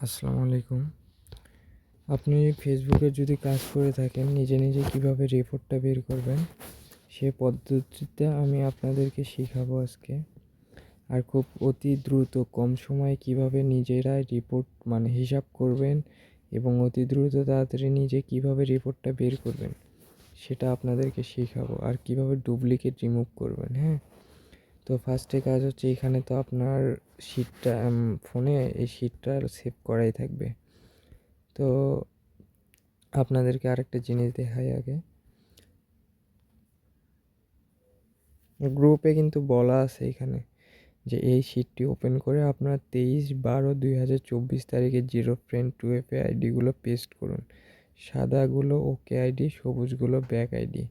আসসালামু আলাইকুম। আপনি ফেসবুকে যদি কাজ করে থাকেন, নিজে নিজে কীভাবে রিপোর্টটা বের করবেন, সে পদ্ধতিতে আমি আপনাদেরকে শেখাবো আজকে। আর খুব অতি দ্রুত, কম সময়ে কীভাবে নিজেরাই রিপোর্ট মানে হিসাব করবেন এবং অতি দ্রুত তাড়াতাড়ি নিজে কীভাবে রিপোর্টটা বের করবেন, সেটা আপনাদেরকে শেখাবো। আর কীভাবে ডুপ্লিকেট রিমুভ করবেন হ্যাঁ? তো ফার্স্টে কাজ হচ্ছে এখানে তো আপনার শিটটা ফোনে এই শিটটা সেভ করাই থাকবে। তো আপনাদেরকে আরেকটা জিনিস দেখাই আগে। গ্রুপে কিন্তু বলা আছে এখানে যে এই শিটটি ওপেন করে আপনার তেইশ বারো দুই হাজার চব্বিশ তারিখে জিরো ফ্রেন্ড টু এফ আইডিগুলো পেস্ট করুন। সাদাগুলো ওকে আইডি সবুজগুলো ব্যাক আইডি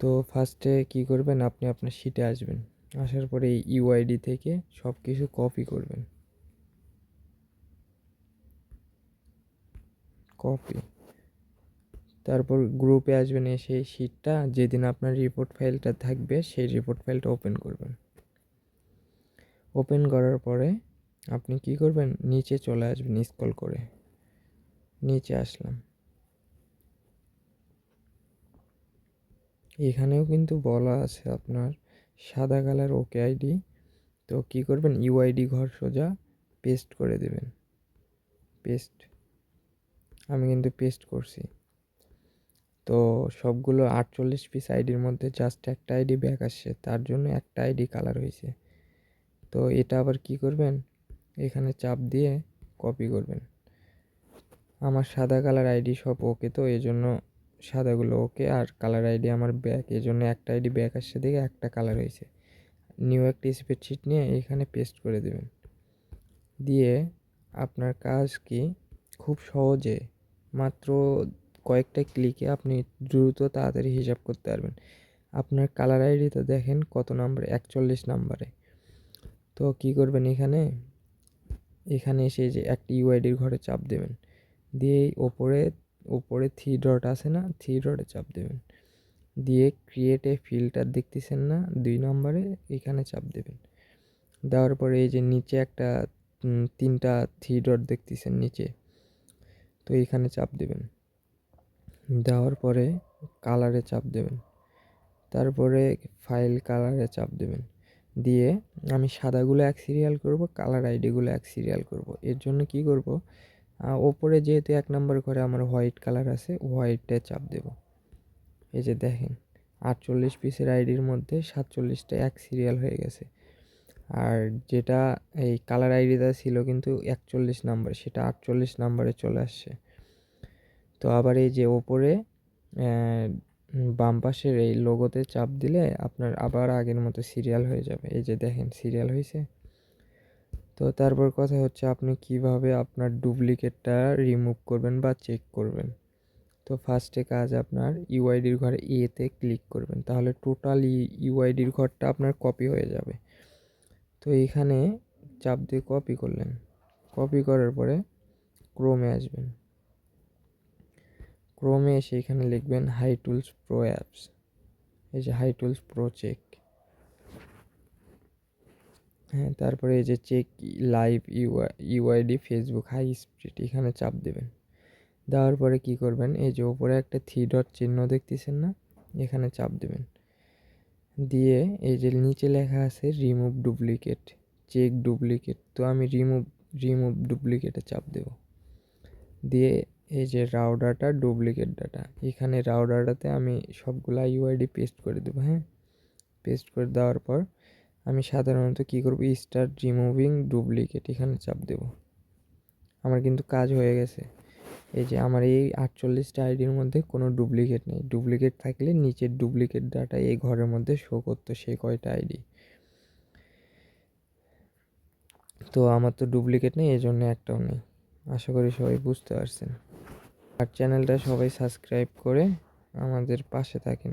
তো ফার্স্টে কী করবেন? আপনি আপনার শিটে আসবেন। আসার পরে এই ইউআইডি থেকে সব কিছু কপি করবেন। কপি তারপর গ্রুপে আসবেন এসে শিটটা যেদিন আপনার রিপোর্ট ফাইলটা থাকবে, সেই রিপোর্ট ফাইলটা ওপেন করবেন। ওপেন করার পরে আপনি কি করবেন? নিচে চলে আসবেন স্কল করে। নিচে আসলাম। এখানেও কিন্তু বলা আছে আপনার সাদা কালার ওকে আইডি। তো কি করবেন? ইউআইডি ঘর সোজা পেস্ট করে দেবেন। পেস্ট। আমি কিন্তু পেস্ট করছি। তো সবগুলো আটচল্লিশ পিস আইডির মধ্যে জাস্ট একটা আইডি ব্যাক আসছে। তার জন্য একটা আইডি কালার হয়েছে। তো এটা আবার কি করবেন? এখানে চাপ দিয়ে কপি করবেন। আমার সাদা কালার আইডি সব ওকে, তো এই জন্য সাদাগুলো ওকে আর কালার আইডি আমার ব্যাক এই জন্য একটা আইডি ব্যাক আসছে দেখে একটা কালার হয়েছে। নিউ একটা স্প্রেডশিট নিয়ে এখানে পেস্ট করে দেবেন। দিয়ে আপনার কাজ কি? খুব সহজে, মাত্র কয়েকটা ক্লিকে আপনি দ্রুত তাড়াতাড়ি হিসাব করতে পারবেন। আপনার কালার আইডিতে দেখেন কত নাম্বার একচল্লিশ নাম্বারে তো কি করবেন এখানে? এখানে এসে যে একটি ইউআইডির ঘরে চাপ দেবেন। দিয়ে ওপরে ওপরে থ্রি ডট আছে না? থ্রি ডটে চাপ দেবেন। দিয়ে ক্রিয়েট এ ফিল্টার দেখতেছেন না? দুই নম্বরে এখানে চাপ দেবেন। দেওয়ার পরে এই যে নিচে একটা তিনটা থ্রি ডট দেখতেছেন নিচে। তো এখানে চাপ দেবেন। দেওয়ার পরে কালারে চাপ দেবেন। তারপরে ফাইল কালারে চাপ দেবেন। দিয়ে আমি সাদাগুলো এক সিরিয়াল করব কালার আইডিগুলো এক সিরিয়াল করব। এর জন্য কি করব? ওপরে যেহেতু এক নম্বর ঘরে আমার হোয়াইট কালার আছে হোয়াইটটা চাপ দেব। এই যে দেখেন, আটচল্লিশ পিসের আইডির মধ্যে সাতচল্লিশটা এক সিরিয়াল হয়ে গেছে। আর যেটা এই কালার আইডিটা ছিল কিন্তু একচল্লিশ নাম্বার সেটা আটচল্লিশ নাম্বারে চলে আসছে। তো আবার এই যে ওপরে বাম পাশের এই লোগোতে চাপ দিলে আপনার আবার আগের মতো সিরিয়াল হয়ে যাবে। এই যে দেখেন সিরিয়াল হয়েছে তো তারপর কথা হচ্ছে আপনি কীভাবে আপনার ডুপ্লিকেটটা রিমুভ করবেন বা চেক করবেন? তো ফার্স্টে কাজ আপনার ইউআইডির ঘরে এতে ক্লিক করবেন। তাহলে টোটাল ইউআইডির ঘরটা আপনার কপি হয়ে যাবে। তো এখানে চাপ দিয়ে কপি করলেন। কপি করার পরে ক্রোমে আসবেন। ক্রোমে এসে এখানে লিখবেন হাই টুলস প্রো অ্যাপস এই যে হাই টুলস প্রো চেক হ্যাঁ তারপরে এই যে check live UI UID Facebook high speed এখানে চাপ দেবেন। দেওয়ার পরে কি করবেন? এই যে ওপরে একটা থ্রি ডট চিহ্ন দেখতেছেন না? এখানে চাপ দেবেন। দিয়ে এই যে নিচে লেখা আছে রিমুভ ডুপ্লিকেট চেক ডুপ্লিকেট তো আমি রিমুভ রিমুভ ডুপ্লিকেটে চাপ দেব। দিয়ে এই যে রাও ডাটা ডুপ্লিকেট ডাটা এখানে রাও ডাটাতে আমি সবগুলা ইউআইডি পেস্ট করে দেবো হ্যাঁ? পেস্ট করে দেওয়ার পর আমি সাধারণত কী করব? স্টার্ট রিমুভিং ডুপ্লিকেট এখানে চাপ দেব। আমার কিন্তু কাজ হয়ে গেছে। এই যে আমার এই আটচল্লিশটা আইডির মধ্যে কোনো ডুপ্লিকেট নেই। ডুপ্লিকেট থাকলে নিচের ডুপ্লিকেট ডাটা এই ঘরের মধ্যে শো করতো সে কয়টা আইডি তো আমার তো ডুপ্লিকেট নেই এই জন্য একটাও নেই। আশা করি সবাই বুঝতে পারছেন। আর চ্যানেলটা সবাই সাবস্ক্রাইব করে আমাদের পাশে থাকেন।